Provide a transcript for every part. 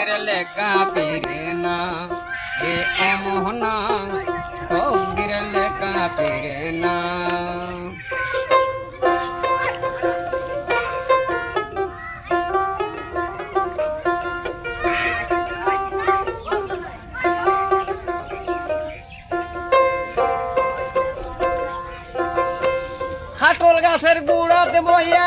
তকদির লেখা পিরে না। এ অমোহনা তকদির লেখা পিরে না। খাটল গাছের গুড়াতে বইয়া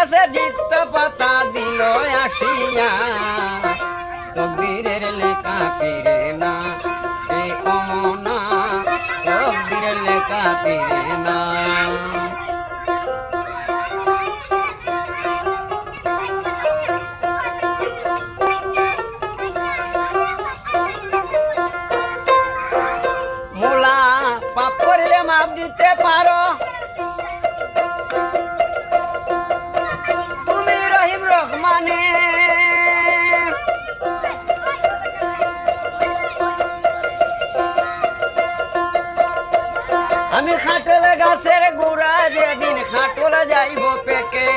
গাছে জিত পাতা দিল আসিয়া। তকদিরের লেখা পিরে না এই অমনা। লেখা পিরে না। মোলা পাপ করলে মাপ দিতে পারো। আমি খাটল গাছের গোড়া যেদিন খাটল যাইব পেকে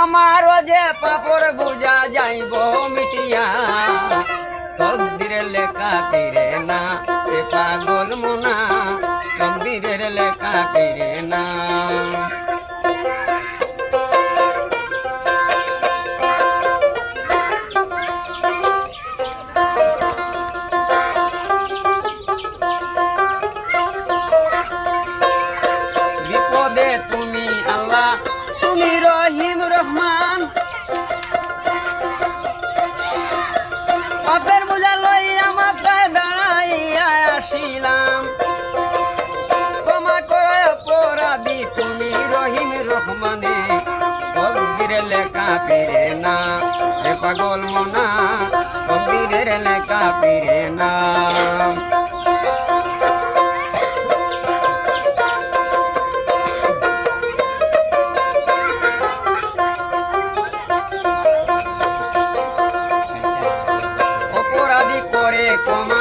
আমারও যে পাপড় বুঝা যাইব মিটিয়া। তকদিরের লেখা পিরে না পাগল মোনা, তকদিরের লেখা পিরে না। ছিলাম ক্ষমা করে অপরাধী, তুমি রহিম রহমানে কবিরের লেখা পেরে না পাগল মনা কবিরের লেখা পেরে না come on.